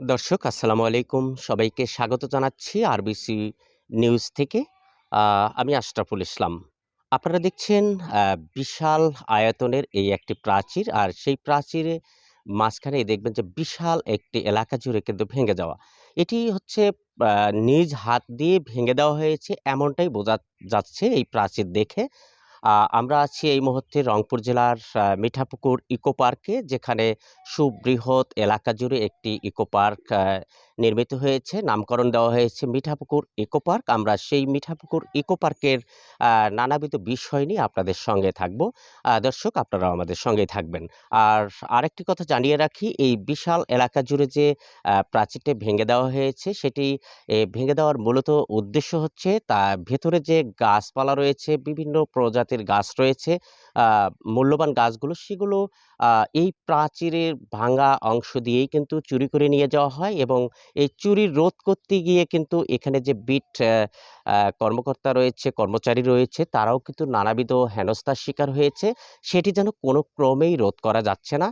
দর্শক, আসসালামু আলাইকুম সবাইকে স্বাগত জানাচ্ছি আরবিসি নিউজ থেকে আমি আশরাফুল ইসলাম। আপনারা দেখছেন বিশাল আয়তনের এই একটি প্রাচীর, আর সেই প্রাচীরে মাঝখানেই দেখবেন যে বিশাল একটি এলাকা জুড়ে কিন্তু ভেঙে যাওয়া। এটি হচ্ছে নিজ হাত দিয়ে ভেঙে দেওয়া হয়েছে, এমনটাই বোঝা যাচ্ছে এই প্রাচীর দেখে। আমরা আছি এই মুহূর্তে রংপুর জেলার মিঠাপুকুর ইকো পার্কে যেখানে সুবৃহৎ এলাকা জুড়ে একটি ইকো পার্ক নির্মিত হয়েছে। নামকরণ দেওয়া হয়েছে মিঠাপুকুর ইকো পার্ক। আমরা সেই মিঠাপুকুর ইকো পার্কের নানাবিধ বিষয় নিয়ে আপনাদের সঙ্গে থাকব। দর্শক আপনারাও আমাদের সঙ্গেই থাকবেন। আর আরেকটি কথা জানিয়ে রাখি এই বিশাল এলাকা জুড়ে যে প্রাচীরটি ভেঙে দেওয়া হয়েছে সেটি ভেঙে দেওয়ার মূলত উদ্দেশ্য হচ্ছে তা ভেতরে যে গাছপালা রয়েছে, বিভিন্ন প্রজাতির গাছ রয়েছে, মূল্যবান গাছগুলো সেগুলো এই প্রাচীরের ভাঙা অংশ দিয়েই কিন্তু চুরি করে নিয়ে যাওয়া হয় এবং এই চুরি রোধ করতে গিয়ে কিন্তু এখানে যে বিট কর্মকর্তা রয়েছে, কর্মচারী রয়েছে তারাও কিন্তু নানাবিধ হেনস্থার শিকার হয়েছে। সেটি যেন কোনো ক্রমেই রোধ করা যাচ্ছে না।